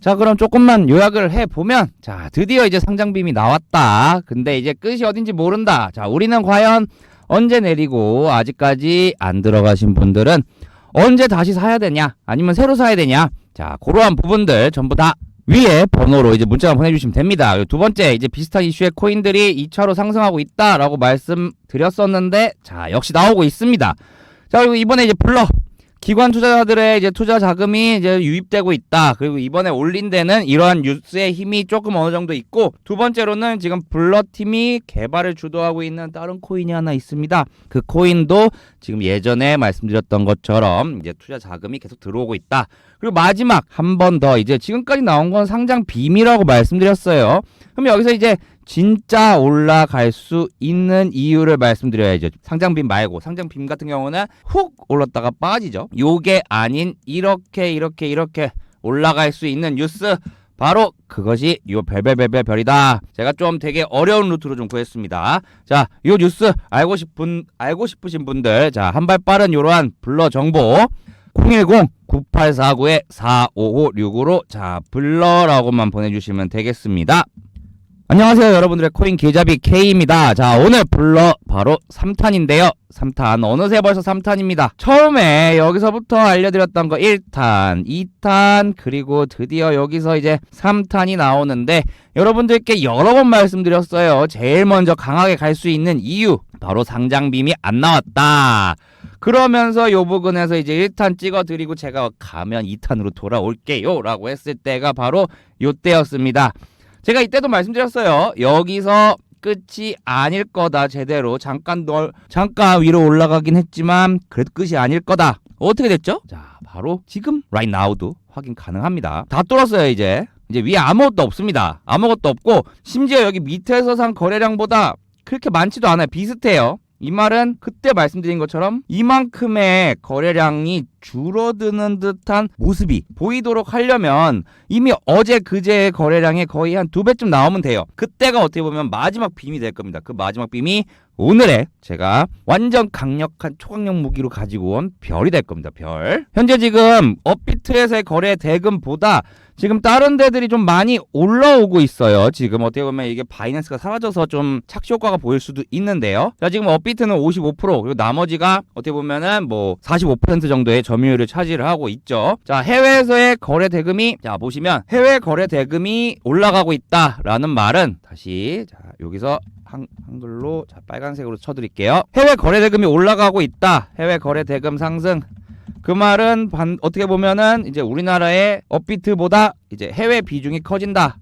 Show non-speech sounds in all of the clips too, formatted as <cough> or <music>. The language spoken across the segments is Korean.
자, 그럼 조금만 요약을 해 보면 자, 드디어 이제 상장빔이 나왔다. 근데 이제 끝이 어딘지 모른다. 자, 우리는 과연 언제 내리고 아직까지 안 들어가신 분들은 언제 다시 사야 되냐? 아니면 새로 사야 되냐? 자, 그러한 부분들 전부 다 위에 번호로 이제 문자만 보내주시면 됩니다. 두 번째 이제 비슷한 이슈의 코인들이 2차로 상승하고 있다라고 말씀드렸었는데 자 역시 나오고 있습니다. 자 그리고 이번에 이제 블러 기관 투자자들의 이제 투자 자금이 이제 유입되고 있다. 그리고 이번에 올린 데는 이러한 뉴스의 힘이 조금 어느 정도 있고 두 번째로는 지금 블러 팀이 개발을 주도하고 있는 다른 코인이 하나 있습니다. 그 코인도 지금 예전에 말씀드렸던 것처럼 이제 투자 자금이 계속 들어오고 있다. 그리고 마지막 한 번 더 이제 지금까지 나온 건 상장 빔이라고 말씀드렸어요. 그럼 여기서 이제 진짜 올라갈 수 있는 이유를 말씀드려야죠. 상장빔 말고 상장빔 같은 경우는 훅 올랐다가 빠지죠. 요게 아닌 이렇게 이렇게 이렇게 올라갈 수 있는 뉴스 바로 그것이 요 별별별별 별이다. 제가 좀 되게 어려운 루트로 좀 구했습니다. 자, 요 뉴스 알고 싶은 알고 싶으신 분들 자, 한 발 빠른 요러한 블러 정보 010-9849-4556으로 자, 블러라고만 보내주시면 되겠습니다. 안녕하세요 여러분들의 코인 계좌비 K입니다. 자 오늘 블러 바로 3탄인데요. 3탄 어느새 벌써 3탄입니다. 처음에 여기서부터 알려드렸던 거 1탄 2탄 그리고 드디어 여기서 이제 3탄이 나오는데 여러분들께 여러 번 말씀드렸어요. 제일 먼저 강하게 갈 수 있는 이유 바로 상장빔이 안 나왔다. 그러면서 요 부분에서 이제 1탄 찍어드리고 제가 가면 2탄으로 돌아올게요. 라고 했을 때가 바로 요때였습니다 제가 이때도 말씀드렸어요. 여기서 끝이 아닐 거다. 제대로 잠깐 널 잠깐 위로 올라가긴 했지만 그래도 끝이 아닐 거다. 어떻게 됐죠? 자, 바로 지금 right now도 확인 가능합니다. 다 뚫었어요, 이제. 이제 위에 아무것도 없습니다. 아무것도 없고 심지어 여기 밑에서 산 거래량보다 그렇게 많지도 않아요. 비슷해요. 이 말은 그때 말씀드린 것처럼 이만큼의 거래량이 줄어드는 듯한 모습이 보이도록 하려면 이미 어제 그제의 거래량의 거의 한 두 배쯤 나오면 돼요. 그때가 어떻게 보면 마지막 빔이 될 겁니다. 그 마지막 빔이 오늘의 제가 완전 강력한 초강력 무기로 가지고 온 별이 될 겁니다. 별. 현재 지금 업비트에서의 거래 대금보다 지금 다른 데들이 좀 많이 올라오고 있어요. 지금 어떻게 보면 이게 바이낸스가 사라져서 좀 착시 효과가 보일 수도 있는데요. 자, 지금 업비트는 55% 그리고 나머지가 어떻게 보면은 뭐 45% 정도의 점유율을 차지를 하고 있죠. 자, 해외에서의 거래 대금이 자, 보시면 해외 거래 대금이 올라가고 있다라는 말은 다시 자, 여기서 한, 한글로 자, 빨간색으로 쳐드릴게요. 해외 거래 대금이 올라가고 있다. 해외 거래 대금 상승. 그 말은 반, 어떻게 보면은 이제 우리나라의 업비트보다 이제 해외 비중이 커진다.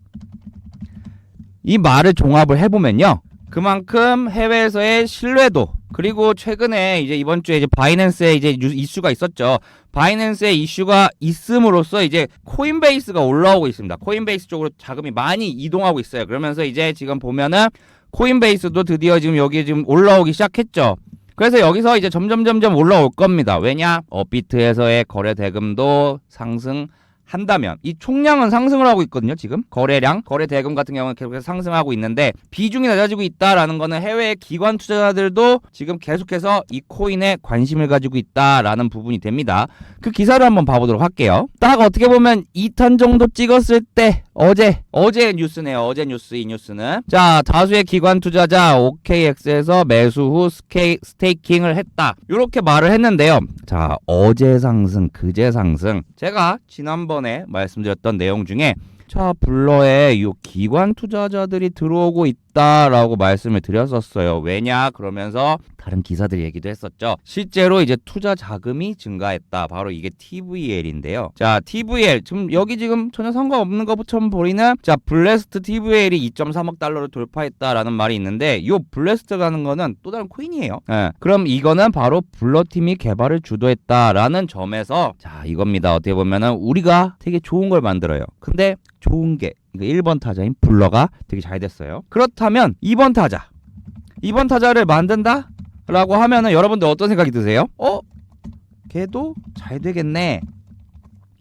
이 말을 종합을 해보면요. 그만큼 해외에서의 신뢰도 그리고 최근에 이제 이번 주에 이제 바이낸스에 이제 뉴- 이슈가 있었죠. 바이낸스의 이슈가 있음으로써 이제 코인베이스가 올라오고 있습니다. 코인베이스 쪽으로 자금이 많이 이동하고 있어요. 그러면서 이제 지금 보면은 코인베이스도 드디어 지금 여기 지금 올라오기 시작했죠. 그래서 여기서 이제 점점 점점 올라올 겁니다. 왜냐? 업비트에서의 거래 대금도 상승 한다면 이 총량은 상승을 하고 있거든요. 지금 거래량, 거래 대금 같은 경우는 계속해서 상승하고 있는데 비중이 낮아지고 있다라는 거는 해외 기관 투자자들도 지금 계속해서 이 코인에 관심을 가지고 있다라는 부분이 됩니다. 그 기사를 한번 봐보도록 할게요. 딱 어떻게 보면 2탄 정도 찍었을 때 어제 어제 뉴스네요. 어제 뉴스 이 뉴스는 자 다수의 기관 투자자 OKX에서 매수 후 스케이, 스테이킹을 했다. 이렇게 말을 했는데요. 자 어제 상승, 그제 상승. 제가 지난번 에 말씀드렸던 내용 중에 자 블러에 이 기관 투자자들이 들어오고 있다 라고 말씀을 드렸었어요. 왜냐 그러면서 다른 기사들 얘기도 했었죠. 실제로 이제 투자 자금이 증가했다. 바로 이게 TVL인데요. 자 TVL 지금 여기 지금 전혀 상관없는 것처럼 보이는 자 블레스트 TVL이 2.3억 달러를 돌파했다라는 말이 있는데 이 블레스트라는 거는 또 다른 코인이에요. 예. 그럼 이거는 바로 블러 팀이 개발을 주도했다라는 점에서 자 이겁니다. 어떻게 보면은 우리가 되게 좋은 걸 만들어요. 근데 좋은 게 1번 타자인 블러가 되게 잘 됐어요. 그렇다면 2번 타자. 2번 타자를 만든다? 라고 하면은 여러분들 어떤 생각이 드세요? 어? 걔도 잘 되겠네.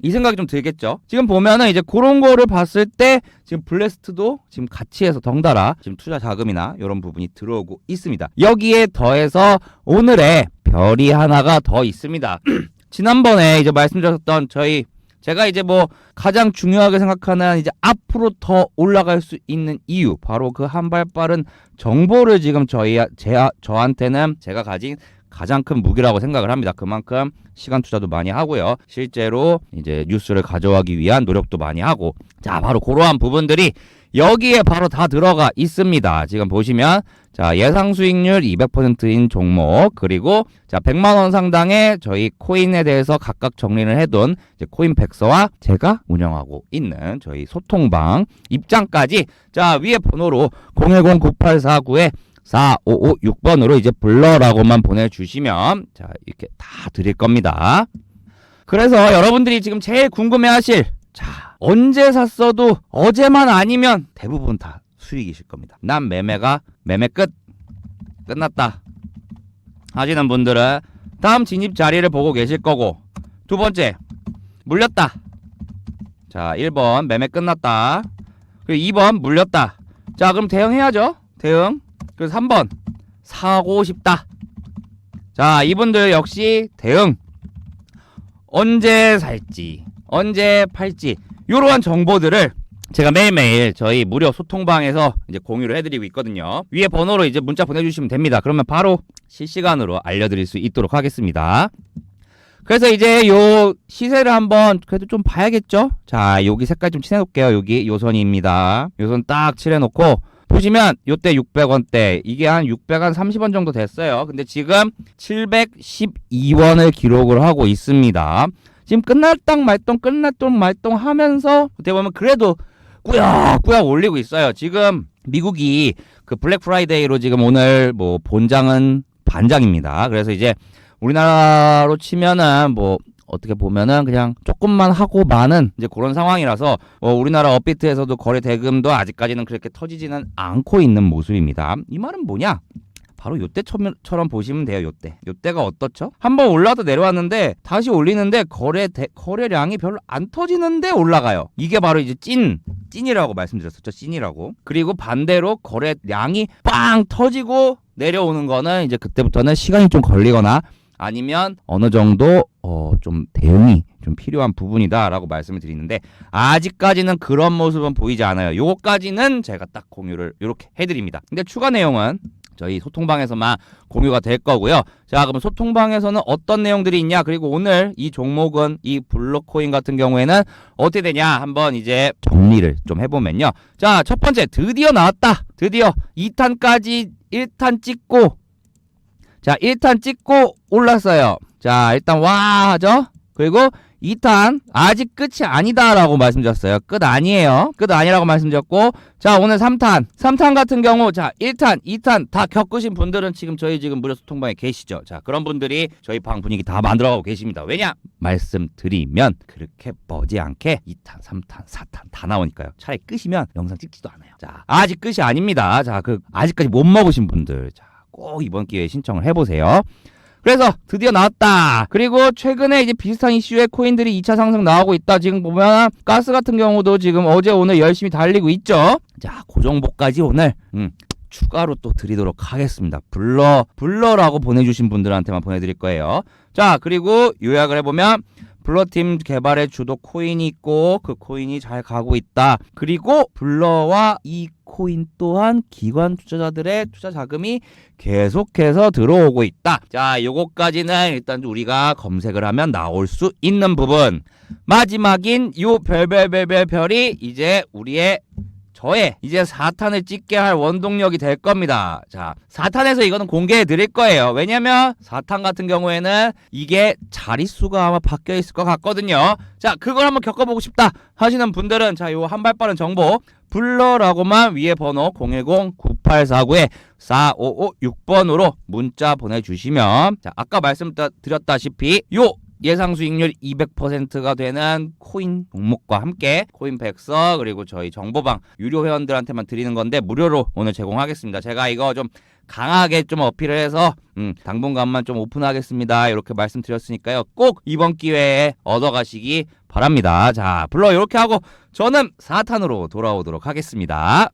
이 생각이 좀 들겠죠. 지금 보면은 이제 그런 거를 봤을 때 지금 블레스트도 지금 같이 해서 덩달아 지금 투자 자금이나 이런 부분이 들어오고 있습니다. 여기에 더해서 오늘의 별이 하나가 더 있습니다. <clears throat> 지난번에 이제 말씀드렸던 저희 제가 이제 뭐 가장 중요하게 생각하는 이제 앞으로 더 올라갈 수 있는 이유 바로 그 한 발 빠른 정보를 지금 저희 제 저한테는 제가 가진 가장 큰 무기라고 생각을 합니다. 그만큼 시간 투자도 많이 하고요. 실제로 이제 뉴스를 가져가기 위한 노력도 많이 하고 자 바로 그러한 부분들이 여기에 바로 다 들어가 있습니다. 지금 보시면 자 예상 수익률 200%인 종목 그리고 자 100만 원 상당의 저희 코인에 대해서 각각 정리를 해둔 이제 코인 백서와 제가 운영하고 있는 저희 소통방 입장까지 자 위에 번호로 010-9849에 4556번으로 이제 불러라고만 보내주시면 자 이렇게 다 드릴 겁니다. 그래서 여러분들이 지금 제일 궁금해하실 자 언제 샀어도 어제만 아니면 대부분 다 수익이실 겁니다. 난 매매가 매매 끝 끝났다 하시는 분들은 다음 진입 자리를 보고 계실 거고 두 번째 물렸다. 자 1번 매매 끝났다. 그리고 2번 물렸다. 자 그럼 대응해야죠. 대응. 그래서 3번 사고 싶다. 자, 이분들 역시 대응. 언제 살지, 언제 팔지 이러한 정보들을 제가 매일매일 저희 무료 소통방에서 이제 공유를 해드리고 있거든요. 위에 번호로 이제 문자 보내주시면 됩니다. 그러면 바로 실시간으로 알려드릴 수 있도록 하겠습니다. 그래서 이제 요 시세를 한번 그래도 좀 봐야겠죠? 자, 여기 색깔 좀 칠해놓을게요. 여기 요선입니다. 요선 딱 칠해놓고 보시면 요때 600원대 이게 한 630원 정도 됐어요. 근데 지금 712원을 기록을 하고 있습니다. 지금 끝날당 말똥 끝날똥 말똥 하면서 어떻게 보면 그래도 꾸역꾸역 올리고 있어요. 지금 미국이 그 블랙 프라이데이로 지금 오늘 뭐 본장은 반장입니다. 그래서 이제 우리나라로 치면은 뭐 어떻게 보면은 그냥 조금만 하고 마는 이제 그런 상황이라서 어, 우리나라 업비트에서도 거래 대금도 아직까지는 그렇게 터지지는 않고 있는 모습입니다. 이 말은 뭐냐? 바로 요때처럼 보시면 돼요. 요때. 요때가 어떻죠? 한번 올라도 내려왔는데 다시 올리는데 거래 대, 거래량이 별로 안 터지는데 올라가요. 이게 바로 이제 찐 찐이라고 말씀드렸었죠. 찐이라고. 그리고 반대로 거래량이 빵 터지고 내려오는 거는 이제 그때부터는 시간이 좀 걸리거나 아니면 어느 정도 어 좀 대응이 좀 필요한 부분이다라고 말씀을 드리는데 아직까지는 그런 모습은 보이지 않아요. 요거까지는 제가 딱 공유를 이렇게 해드립니다. 근데 추가 내용은 저희 소통방에서만 공유가 될 거고요. 자, 그럼 소통방에서는 어떤 내용들이 있냐? 그리고 오늘 이 종목은 이 블록코인 같은 경우에는 어떻게 되냐? 한번 이제 정리를 좀 해보면요. 자, 첫 번째 드디어 나왔다. 드디어 2탄까지 1탄 찍고 자, 1탄 찍고 올랐어요. 자, 일단 와 하죠. 그리고 2탄 아직 끝이 아니다 라고 말씀드렸어요. 끝 아니에요. 끝 아니라고 말씀드렸고 자 오늘 3탄 3탄 같은 경우 자 1탄 2탄 다 겪으신 분들은 지금 저희 지금 무료 소통방에 계시죠. 자 그런 분들이 저희 방 분위기 다 만들어가고 계십니다. 왜냐 말씀드리면 그렇게 뻗지 않게 2탄 3탄 4탄 다 나오니까요. 차라리 끝이면 영상 찍지도 않아요. 자 아직 끝이 아닙니다. 자 그 아직까지 못 먹으신 분들 자 꼭 이번 기회에 신청을 해보세요. 그래서 드디어 나왔다. 그리고 최근에 이제 비슷한 이슈의 코인들이 2차 상승 나오고 있다. 지금 보면 가스 같은 경우도 지금 어제 오늘 열심히 달리고 있죠. 자, 그 정보까지 오늘 음, 추가로 또 드리도록 하겠습니다. 불러 불러라고 보내주신 분들한테만 보내드릴 거예요. 자, 그리고 요약을 해보면 블러팀 개발의 주도 코인이 있고 그 코인이 잘 가고 있다. 그리고 블러와 이 코인 또한 기관 투자자들의 투자 자금이 계속해서 들어오고 있다. 자, 요거까지는 일단 우리가 검색을 하면 나올 수 있는 부분. 마지막인 요 별별별별 별이 이제 우리의 저의 이제 4탄을 찍게 할 원동력이 될 겁니다. 자, 4탄에서 이거는 공개해 드릴 거예요. 왜냐면 4탄 같은 경우에는 이게 자릿수가 아마 바뀌어 있을 것 같거든요. 자, 그걸 한번 겪어보고 싶다 하시는 분들은 자, 요 한 발 빠른 정보 불러라고만 위에 번호 010-9849에 4556번으로 문자 보내주시면 자, 아까 말씀드렸다시피 요 예상 수익률 200%가 되는 코인 종목과 함께 코인 백서 그리고 저희 정보방 유료 회원들한테만 드리는 건데 무료로 오늘 제공하겠습니다. 제가 이거 좀 강하게 좀 어필을 해서 음, 당분간만 좀 오픈하겠습니다. 이렇게 말씀드렸으니까요. 꼭 이번 기회에 얻어가시기 바랍니다. 자, 불러 이렇게 하고 저는 4탄으로 돌아오도록 하겠습니다.